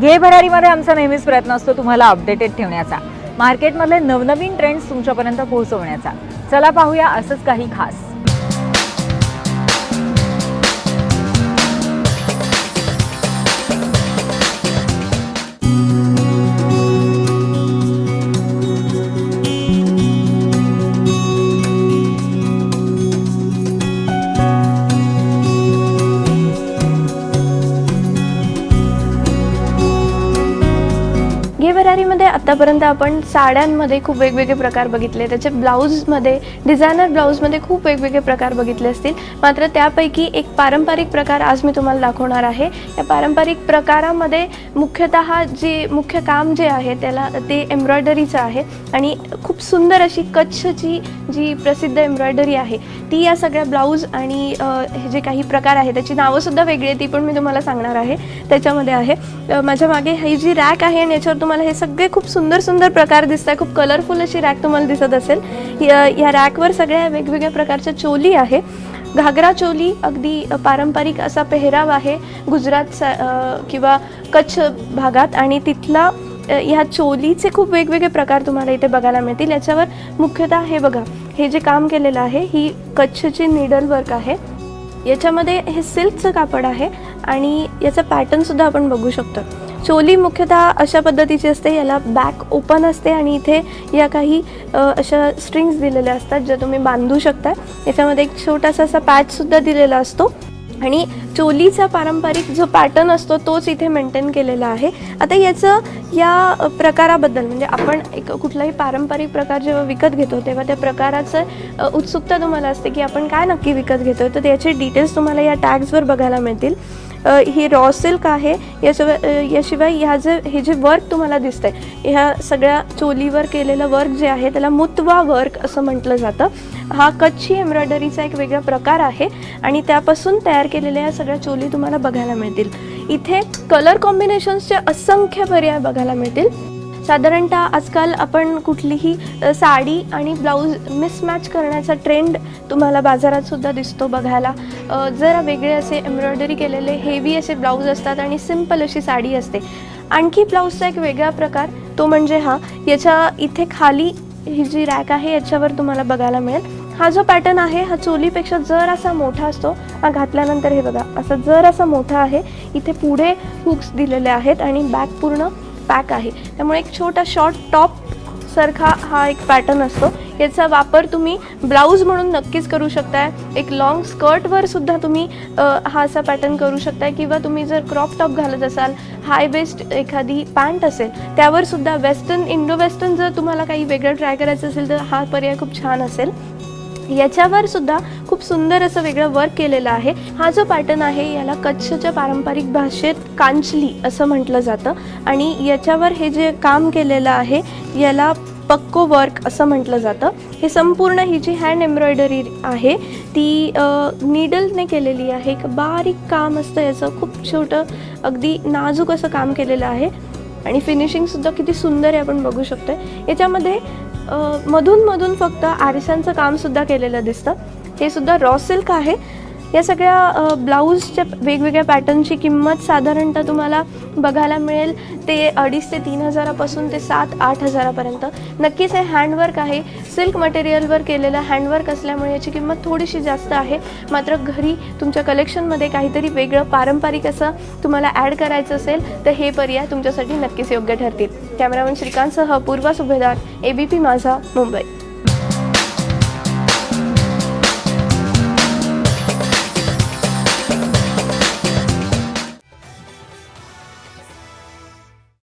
घे भरारीमध्ये आमचा नेहमीच प्रयत्न असतो तुम्हाला अपडेटेड ठेवण्याचा. मार्केटमधले नवनवीन ट्रेंड्स तुमच्यापर्यंत पोहोचवण्याचा. चला पाहूया असंच काही खास. घे भरारीमध्ये आत्तापर्यंत आपण साड्यांमध्ये खूप वेगवेगळे प्रकार बघितले. त्याचे ब्लाऊजमध्ये डिझायनर ब्लाऊजमध्ये खूप वेगवेगळे प्रकार बघितले असतील. मात्र त्यापैकी एक पारंपरिक प्रकार आज मी तुम्हाला दाखवणार आहे. या पारंपरिक प्रकारामध्ये मुख्यतः जे मुख्य काम जे आहे त्याला ते एम्ब्रॉयडरीचं आहे. आणि खूप सुंदर अशी कच्छची जी प्रसिद्ध एम्ब्रॉयडरी आहे ती या सगळ्या ब्लाऊज आणि हे जे काही प्रकार आहे त्याची नावंसुद्धा वेगळी आहे ती पण मी तुम्हाला सांगणार आहे. त्याच्यामध्ये आहे माझ्या मागे ही जी रॅक आहे आणि याच्यावर तुम्हाला हे सगळे खूप सुंदर सुंदर प्रकार दिसत आहे खूप कलरफुल अशी रॅक तुम्हाला दिसत असेल. या रॅकवर सगळ्या वेगवेगळ्या प्रकारच्या चोली आहे. घागरा चोली अगदी पारंपरिक असा पेहराव आहे गुजरात किंवा कच्छ भागात. आणि तिथला ह्या चोलीचे खूप वेगवेगळे प्रकार तुम्हाला इथे बघायला मिळतील. याच्यावर मुख्यतः हे बघा हे जे काम केलेलं आहे ही कच्छची निडल वर्क आहे. याच्यामध्ये हे सिल्कचं कापड आहे आणि याचं पॅटर्नसुद्धा आपण बघू शकतो. चोली मुख्यतः अशा पद्धतीची असते याला बॅक ओपन असते आणि इथे या काही अशा स्ट्रिंग्स दिलेल्या असतात ज्या तुम्ही बांधू शकता. याच्यामध्ये एक छोटासा असा पॅचसुद्धा दिलेला असतो. आणि चोलीचा पारंपरिक जो पॅटर्न असतो तोच इथे मेंटेन केलेला आहे. आता याचं या प्रकाराबद्दल म्हणजे आपण एक कुठलाही पारंपरिक प्रकार जेव्हा विकत घेतो तेव्हा त्या प्रकाराचं उत्सुकता तुम्हाला असते की आपण काय नक्की विकत घेतो तर याचे डिटेल्स तुम्हाला या टॅग्सवर बघायला मिळतील. ही रॉ सिल्क आहे. याशिवाय याशिवाय ह्या जे हे जे वर्क तुम्हाला दिसतंय ह्या सगळ्या चोलीवर केलेलं वर्क जे आहे त्याला मुतवा वर्क असं म्हटलं जातं. हा कच्छी एम्ब्रॉयडरीचा एक वेगळा प्रकार आहे आणि त्यापासून तयार केलेल्या या सगळ्या चोली तुम्हाला बघायला मिळतील. इथे कलर कॉम्बिनेशन्सचे असंख्य पर्याय बघायला मिळतील. साधारणतः आजकाल आपण कुठलीही साडी आणि ब्लाऊज मिसमॅच करण्याचा ट्रेंड तुम्हाला बाजारातसुद्धा दिसतो बघायला. जरा वेगळे असे एम्ब्रॉयडरी केलेले हेवी असे ब्लाऊज असतात आणि सिंपल अशी साडी असते. आणखी ब्लाऊजचा एक वेगळा प्रकार तो म्हणजे हा याच्या इथे खाली ही जी रॅक आहे याच्यावर तुम्हाला बघायला मिळेल. हा जो पॅटर्न आहे हा चोलीपेक्षा जर असा मोठा असतो. हा घातल्यानंतर हे बघा असा जर असा मोठा आहे. इथे पुढे हुक्स दिलेले आहेत आणि बॅक पूर्ण पॅक आहे. त्यामुळे एक छोटा शॉर्ट टॉप सारखा हा एक पॅटर्न असतो. याचा वापर तुम्ही ब्लाऊज म्हणून नक्कीच करू शकताय. एक लॉंग स्कर्टवर सुद्धा तुम्ही हा असा पॅटर्न करू शकताय. किंवा तुम्ही जर क्रॉप टॉप घालत असाल हाय वेस्ट एखादी पॅन्ट असेल त्यावर सुद्धा वेस्टर्न इंडो वेस्टर्न जर तुम्हाला काही वेगळं ट्राय करायचं असेल तर हा पर्याय खूप छान असेल. याच्यावर सुद्धा खूप सुंदर असं वेगळं वर्क केलेलं आहे. हा जो पॅटर्न आहे याला कच्छच्या पारंपरिक भाषेत कांचली असं म्हटलं जातं. आणि याच्यावर हे जे काम केलेलं आहे याला पक्को वर्क असं म्हटलं जातं. हे संपूर्ण ही जी हँड एम्ब्रॉयडरी आहे ती नीडलने केलेली आहे. एक बारीक काम असतं याचं. खूप छोटं अगदी नाजूक असं काम केलेलं आहे. आणि फिनिशिंगसुद्धा किती सुंदर आहे आपण बघू शकतो याच्यामध्ये मधून मधून फक्त आरशांचं कामसुद्धा केलेलं दिसतं. हे सुद्धा रॉ सिल्क आहे. या सगळ्या ब्लाऊजच्या वेगवेगळ्या पॅटर्नची किंमत साधारणतः तुम्हाला बघायला मिळेल. ते अडीच ते तीन हजारापासून ते सात आठ हजारापर्यंत. नक्कीच हे हँडवर्क आहे. सिल्क मटेरियलवर केलेलं हँडवर्क असल्यामुळे याची किंमत थोडीशी जास्त आहे. मात्र घरी तुमच्या कलेक्शनमध्ये काहीतरी वेगळं पारंपरिक असं तुम्हाला ॲड करायचं असेल तर हे पर्याय तुमच्यासाठी नक्कीच योग्य ठरतील. कॅमेरामन श्रीकांतसह पूर्वा सुभेदार ए बी पी माझा मुंबई.